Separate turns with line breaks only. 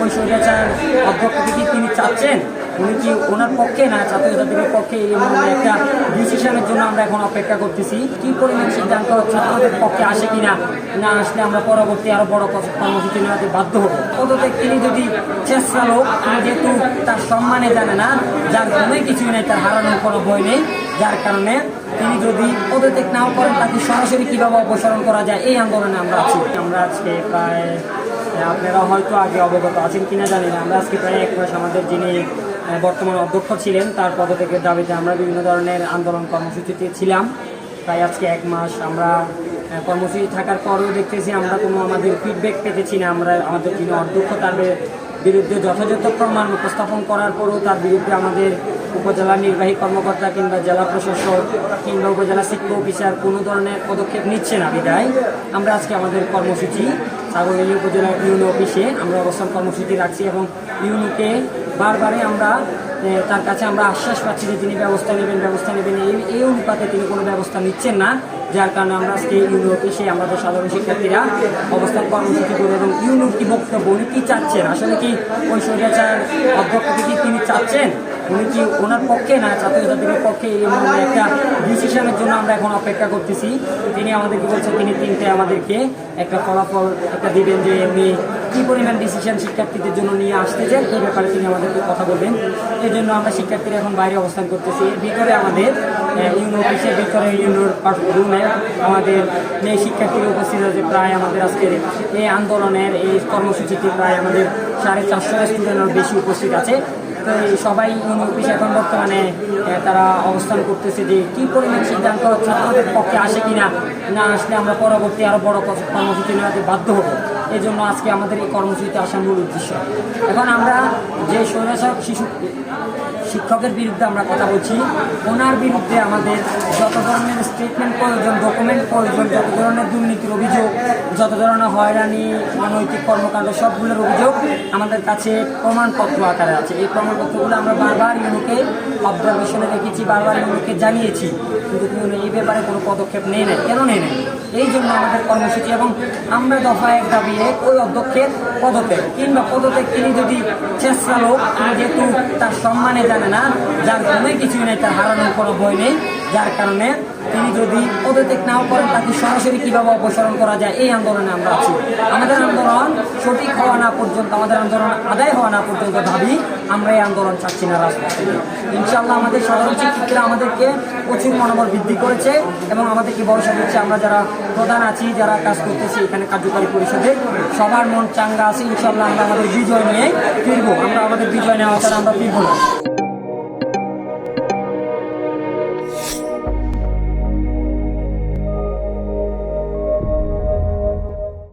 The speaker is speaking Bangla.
ওই স্বৈরাচার অধ্যক্ষকে কি তিনি চাচ্ছেন, উনি কি ওনার পক্ষে না ছাত্রছাত্রীদের পক্ষে? এই মর্মে একটা ডিসিশনের জন্য আমরা এখন অপেক্ষা করতেছি। কি পরিমাণ সিদ্ধান্ত ছাত্রদের পক্ষে আসে কিনা, না আসলে আমরা পরবর্তী আরও বড় কর্ম- কর্মসূচি নেওয়াতে বাধ্য হব। পদত্যাগ তিনি যদি চেষ্টা লোক যেহেতু তার সম্মানে জানে না, যার জন্যই কিছুই নেই, তার হারানোর কোনো বই নেই, যার কারণে তিনি যদি পদত্যাগ নাও করেন, তাকে সরাসরি কীভাবে অপসারণ করা যায়? এই আন্দোলনে আমরা আছি। আমরা আজকে প্রায় আপনারা হয়তো আগে অবগত আছেন কিনা জানি না। আমরা আজকে প্রায় এক মাস আমাদের যিনি বর্তমান অধ্যক্ষ ছিলেন, তার পদত্যাগের দাবিতে আমরা বিভিন্ন ধরনের আন্দোলন কর্মসূচিতে ছিলাম। প্রায় আজকে এক মাস আমরা কর্মসূচি থাকার পরেও দেখতেছি আমরা কোনো আমাদের ফিডব্যাক পেতেছি না। আমরা আমাদের যিনি অধ্যক্ষ তার বিরুদ্ধে যথাযথ প্রমাণ উপস্থাপন করার পরেও তার বিরুদ্ধে আমাদের উপজেলা নির্বাহী কর্মকর্তা কিংবা জেলা প্রশাসক কিংবা উপজেলা শিক্ষা অফিসার কোনো ধরনের পদক্ষেপ নিচ্ছে না বিদায় আমরা আজকে আমাদের কর্মসূচি সাগরী উপজেলা ইউনো অফিসে আমরা অবস্থান কর্মসূচি রাখছি এবং ইউনোকে বারবারই আমরা তার কাছে আমরা আশ্বাস পাচ্ছি যে তিনি ব্যবস্থা নেবেন ব্যবস্থা নেবেন। এই এই অনুপাতে তিনি কোনো ব্যবস্থা নিচ্ছেন না, যার কারণে আমরা আজকে ইউনো অফিসে আমাদের সাধারণ শিক্ষার্থীরা অবস্থান কর্মসূচি করে এবং ইউনোর কি বক্তব্য, উনি কি চাচ্ছেন? আসলে কি ওই স্বৈরাচার অধ্যক্ষকে কি তিনি চাচ্ছেন? উনি কি ওনার পক্ষে না ছাত্রছাত্রীদের পক্ষে? এই একটা ডিসিশনের জন্য আমরা এখন অপেক্ষা করতেছি। তিনি আমাদেরকে বলছেন, তিনি তিনটে আমাদেরকে একটা ফলাফল একটা দিবেন যে উনি কি পরিমাণ ডিসিশন শিক্ষার্থীদের জন্য নিয়ে আসতে চান, এই ব্যাপারে তিনি আমাদেরকে কথা বলবেন। এই জন্য আমরা শিক্ষার্থীরা এখন বাইরে অবস্থান করতেছি। এর ভিতরে আমাদের ইউনো অফিসের ভিতরে ইউনোর রুমে আমাদের মেয়ে শিক্ষার্থীরা উপস্থিত আছে প্রায় আমাদের আজকের এই আন্দোলনের এই কর্মসূচিতে প্রায় আমাদের সাড়ে চারশো স্টুডেন্টের বেশি উপস্থিত আছে। তো সবাই ইউনো অফিসে এখন বর্তমানে তারা অবস্থান করতেছে যে কি পরিমাণ সিদ্ধান্ত ছাত্রদের পক্ষে আসে কিনা, না আসলে আমরা পরবর্তী আরও বড় কর্ম- কর্মসূচি নেওয়াতে বাধ্য হব। এই জন্য আজকে আমাদের এই কর্মসূচিতে আসার মূল উদ্দেশ্য। এখন আমরা যে স্বৈরাচার শিশু শিক্ষকের বিরুদ্ধে আমরা কথা বলছি, ওনার বিরুদ্ধে আমাদের যত ধরনের স্টেটমেন্ট প্রয়োজন ডকুমেন্ট প্রয়োজন, যত ধরনের দুর্নীতির অভিযোগ, যত ধরনের হয়রানি, অনৈতিক কর্মকাণ্ড, সবগুলোর অভিযোগ আমাদের কাছে প্রমাণপত্র আকারে আছে। এই প্রমাণপত্রগুলো আমরা বারবার ইউনুকে অবজারভেশনে রেখেছি বারবার ইউনুকে জানিয়েছি। কিন্তু ইউনু এই ব্যাপারে কোনো পদক্ষেপ নেই নাই। কেন নেই নাই? এই জন্য আমাদের কর্মসূচি এবং আমরা দফা এক দাবি এক ওই অধ্যক্ষের পদত্যাগ। কিংবা পদত্যাগ তিনি যদি চেষ্টা লোক, তিনি যেহেতু তার সম্মানে জানে না, যার কোনো কিছু নেই, তার হারানোর কোনো বই নেই, যার কারণে তিনি যদি পদত্যাগ নাও করেন, তাকে সরাসরি কীভাবে অপসারণ করা যায়, এই আন্দোলনে আমরা আছি। আমাদের আন্দোলন সঠিক হওয়া না পর্যন্ত, আমাদের আন্দোলন আদায় হওয়া না পর্যন্ত ভাবি আমরা এই আন্দোলন চাচ্ছি না রাজপথে। ইনশাল্লাহ আমাদের সাধারণ শিক্ষিতরা আমাদেরকে প্রচুর মনোবল বৃদ্ধি করেছে এবং আমাদেরকে ভরসা দিচ্ছে। আমরা যারা প্রধান আছি, যারা কাজ করতেছি এখানে কার্যকারী পরিষদে, সবার মন চাঙ্গা আছে। ইনশাল্লাহ আমরা আমাদের বিজয় নিয়ে ফিরবো। আমরা আমাদের বিজয় নেওয়া ছাড়া আমরা ফিরবো না।